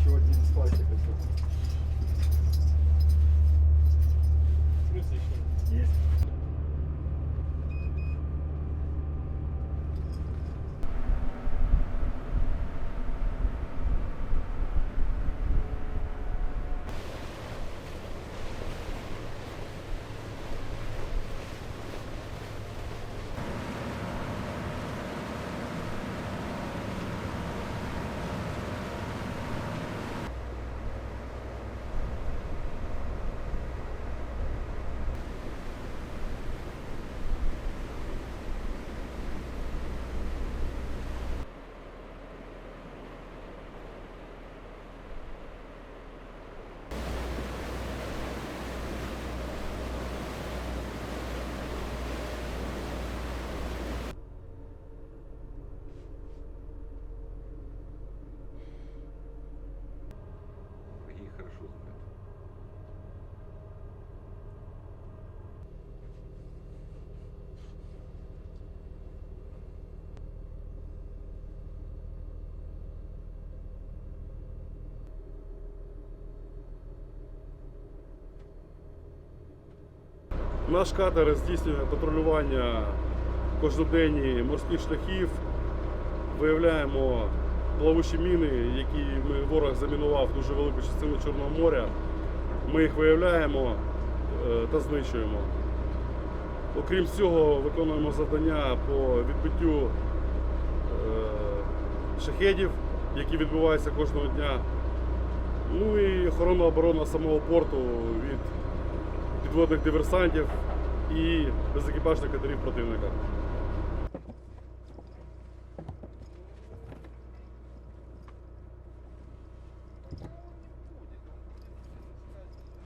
еще один слайдик. Наш катер здійснює патрулювання кожноденні морських шляхів. Виявляємо плавучі міни, які ворог замінував дуже велику частину Чорного моря. Ми їх виявляємо е, та знищуємо. Окрім цього, виконуємо завдання по відбиттю е, шахедів, які відбуваються кожного дня. Ну і охорона оборона самого порту від підводних диверсантів і безекіпажних катерів противника.